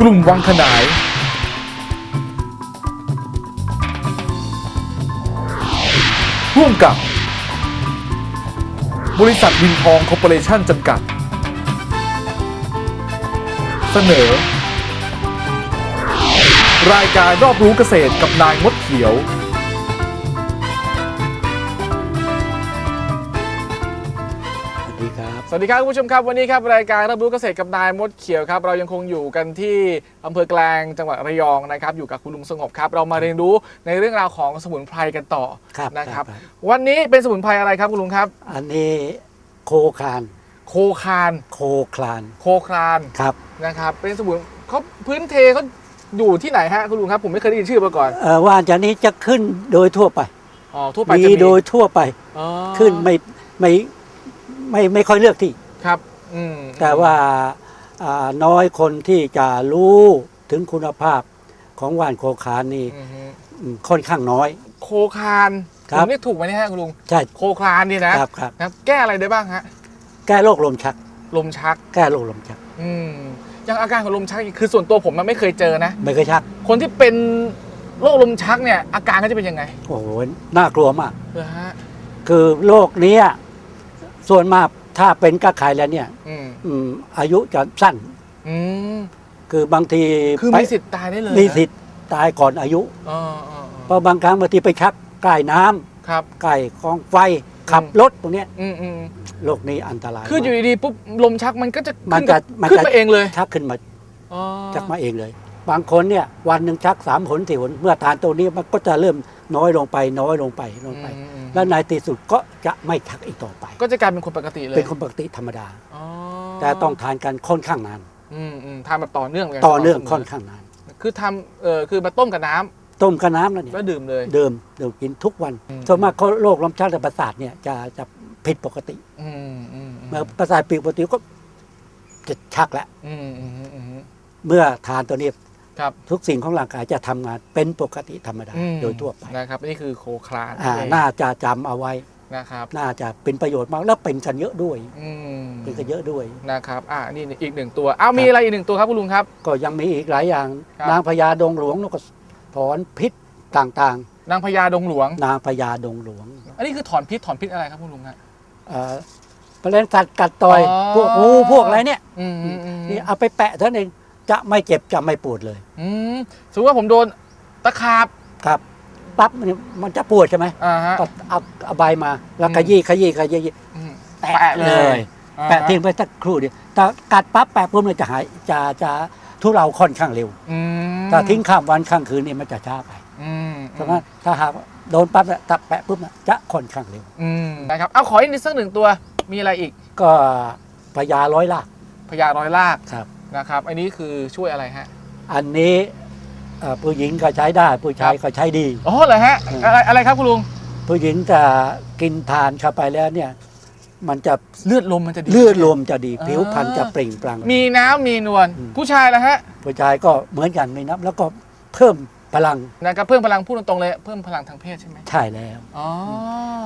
กลุ่มวังขนาย ร่วมกับ บริษัทวินทองคอร์ปอเรชั่นจำกัด เสนอ รายการรอบรู้เกษตรกับนายมดเขียว ดีครับ สวัสดีครับคุณผู้ชมครับวันนี้ครับรายการรับรู้เกษตรกับนายมดเขียวครับเรายังคงอยู่กันที่อำเภอแกลงจังหวัดระยองนะครับ อยู่กับคุณลุงสงบครับ เรามาเรียนรู้ในเรื่องราวของสมุนไพรกันต่อครับนะครับ ครับ วันนี้เป็นสมุนไพรอะไรครับคุณลุงครับ อันนี้โคคาน โคคาน โคคลานโคคลานครับนะครับ เป็นสมุนเขาพื้นเทเขาอยู่ที่ไหนฮะคุณลุงครับผมไม่เคยได้ยินชื่อมาก่อนเอ่อว่านจากนี้จะขึ้นโดยทั่วไป อ๋อทั่วไปมีจะมีโดยทั่วไปอ๋อขึ้นไม่ไม่ ไม่ไม่ค่อยเลือกที่ ครับ อืมแต่ว่าอ่าน้อยคนที่จะรู้ถึงคุณภาพของว่านโคคานนี่อืมฮึอืมค่อนข้างน้อย โคคานครับผมเรียกถูกไหมเนี่ยฮะคุณลุง ใช่โคคลานนี่นะครับครับนะครับ แก้อะไรได้บ้างฮะ แก้โรคลมชัก ลมชัก แก้โรคลมชัก อืมอย่างอาการของลมชักคือส่วนตัวผมมันไม่เคยเจอนะ ไม่เคยชัก คนที่เป็นโรคลมชักเนี่ย อาการก็จะเป็นยังไงโอ้โหน่ากลัวมาก เหรอฮะ คือโรคเนี้ย ส่วนมากถ้าเป็นกระไข่แล้วเนี่ยอืมอืมอายุจะสั้น อืมคือบางทีคือไปมีสิทธิ์ตายได้เลยนะมีสิทธิ์ตายก่อนอายุอ๋ออ๋อเพราะบางครั้งบางทีไปชักใกล้น้ำครับ ใกล้กองไฟขับรถตรงเนี้ยอืมอืมโรคนี้อันตรายคืออยู่มาก ดีๆปุ๊บลมชักมันก็จะมันขึ้นจะกับมันขึ้นจะมาเองเลยชักขึ้นมาอ๋อชักมาเองเลย บางคนเนี่ยวันหนึ่งชักสามหนสี่หนเมื่อทานตัวนี้มันก็จะเริ่ม น้อยลงไปน้อยลงไปลงไปอืมอืมแล้วในที่สุดก็จะไม่ชักอีกต่อไป ก็จะกลายเป็นคนปกติเลยเป็นคนปกติธรรมดาอ๋อแต่ต้องทานกันค่อนข้างนานอืมอืมทำแบบต่อเนื่องลยต่อเนื่องสม่ค่อนข้างนาน คือทำเออคือมาต้มกับน้ำต้มกับน้ำแล้วเนี่ยแล้วดื่มเลยเดิมเดิมกินทุกวันอืมส่วนมากเขาโรคลมชักและประสาทเนี่ยจะจะผิดปกติอืมอืมเมื่อประสาทผิดปกติก็จะชักแล้วอืมอืมอืมอืมเมื่อทานตัวนี้ ครับทุกสิ่งของร่างกายจะทำงานเป็นปกติธรรมดาอืมโดยทั่วไปนะครับนี่คือโคคลานอ่าเองน่าจะจำเอาไว้นะครับน่าจะเป็นประโยชน์มากแล้วเป็นกันเยอะด้วยอืมเป็นกันเยอะด้วยนะครับอ่านี่อีกหนึ่งตัวอ้าวมีอะไรอีกหนึ่งตัวครับคุณลุงครับ ก็ยังมีอีกหลายอย่างครับนางพญาดงหลวงแล้วก็ถอนพิษต่างนางพญาดงหลวงๆนางพญาดงหลวง อันนี้คือถอนพิษถอนพิษอะไรครับคุณลุงฮะเอ่อแมลงสัตว์กัดต่อยอ๋อพวกงูพวกอะไรเนี่ยอืมอืมอืมนี่เอาไปแปะเท่านั้นเอง จะไม่เจ็บจะไม่ปวดเลย อืมสมมติว่าผมโดนตะขาบ ครับปั๊บมันมันจะปวดใช่ไหมอ่าฮะ ก็เอาเอาใบมาแล้วอืมขยี้ขยี้ขยี้อืมแปะเลยอ่าฮะแปะทิ้งไปสักครู่เดียวแต่กัดปั๊บแปะปุ๊บมันจะหายจะจะทุเราค่อนข้างเร็วอืมถ้าทิ้งข้ามวันข้ามคืนเนี่ยมันจะช้าไปอืมเพราะฉะนั้นถ้าหากโดนปั๊บเนี่ยถ้าแปะปุ๊บเนี่ยจะค่อนข้างเร็ว อืมนะครับเอาขออีกนิดสักหนึ่งตัวมีอะไรอีกก็พญาร้อยลากพญาร้อยลาก ครับ นะครับ อันนี้คือช่วยอะไรฮะ อันนี้เอ่อผู้หญิงก็ใช้ได้ผู้ชายก็ใช้ดี อ๋อเหรอฮะอืมอะไรอะไรครับคุณลุง ผู้หญิงจะกินทานเข้าไปแล้วเนี่ย มันจะเลือดลมมันจะดี เลือดลมจะดีอ่า ผิวพรรณจะเปล่งปลั่ง มีน้ำมีนวลอืม ผู้ชายละฮะ ผู้ชายก็เหมือนกันไม่นับ แล้วก็เพิ่ม พลังนะครับเพิ่มพลังพูดตรงๆเลยเพิ่มพลังทางเพศใช่ไหมใช่แล้ว อ๋อ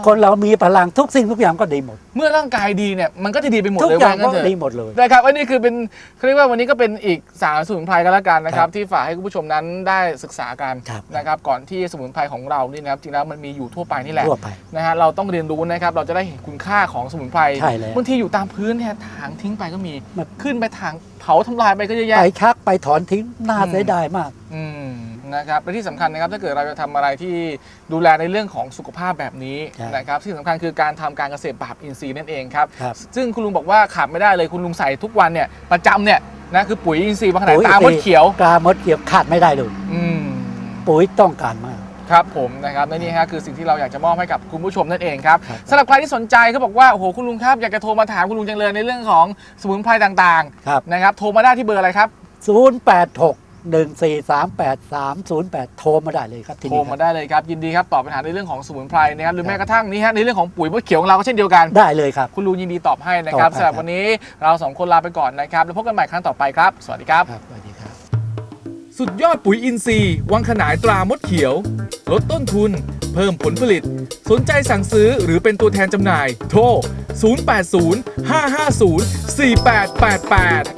คนเรามีพลังทุกสิ่งทุกอย่างก็ดีหมด เมื่อร่างกายดีเนี่ยมันก็จะดีไปหมดทุกเลยอย่างว่างั้ก็นเถอะดีหมดเลย นะครับอันนี้คือเป็นเขาเรียกว่าวันนี้ก็เป็นอีกสารสมุนไพรก็แล้วกันนะคครัรับบที่ฝากให้คุณผู้ชมนั้นได้ศึกษากันครับนะครับก่อนที่สมุนไพรของเรานี่นะครับจริงแล้วมันมีอยู่ทั่วไปนี่แหละทั่วไปนะฮะเราต้องเรียนรู้นะครับเราจะได้เห็นคุณค่าของสมุนไพรใช่แล้วบางทีอยู่ตามพื้นเนี่ยถางทิ้งไปก็มีมัน ขึ้นไปถางเผาทำลายไปก็เยอะแยะ ไปชักไปถอนทิ้งน่าอืม เสียดายมาก อืม นะครับและที่สำคัญนะครับถ้าเกิดเราจะทำอะไรที่ดูแลในเรื่องของสุขภาพแบบนี้ใช่นะครับที่สำคัญคือการทำการเกษตรแบบอินทรีย์นั่นเองครับครับซึ่งคุณลุงบอกว่าขาดไม่ได้เลยคุณลุงใส่ทุกวันเนี่ยประจำเนี่ยนะคือปุ๋ยอินทรีย์บางขนาดปุ๋ยตามมดเขียวกลามดเขียวขาดไม่ได้เลยอืมปุ๋ยต้องการมากครับผมนะครับและนี่ฮะคือสิ่งที่เราอยากจะมอบให้กับคุณผู้ชมนั่นเองครับครับสำหรับใครที่สนใจเขาบอกว่าโอ้โหคุณลุงครับอยากจะโทรมาถามคุณลุงจังเลยในเรื่องของสมุนไพรต่างครับๆนะครับโทรมาได้ที่เบอร์อะไรครับ 0 8 6 1 4 3 8 3 0 8โทรมาได้เลยครับที่โทรนี่คมารับได้เลยครับ ยินดีครับตอบปัญหาในเรื่องของสมุนไพรนะครับหรือครับแม้กระทั่งนี่ฮะในเรื่องของปุ๋ยมดเขียวของเราก็เช่นเดียวกัน ได้เลยครับ คุณลุงยินดีตอบให้นะครับตอบให้ สำหรับวันนี้เราสองคนลาไปก่อนนะครับ แล้วพบกันใหม่ครั้งต่อไปครับ สวัสดีครับ ครับสวัสดีครับ สุดยอดปุ๋ยอินทรีย์วังขนายตรามดเขียว ลดต้นทุน เพิ่มผลผลิต สนใจสั่งซื้อหรือเป็นตัวแทนจำหน่าย โทร 080 550 4888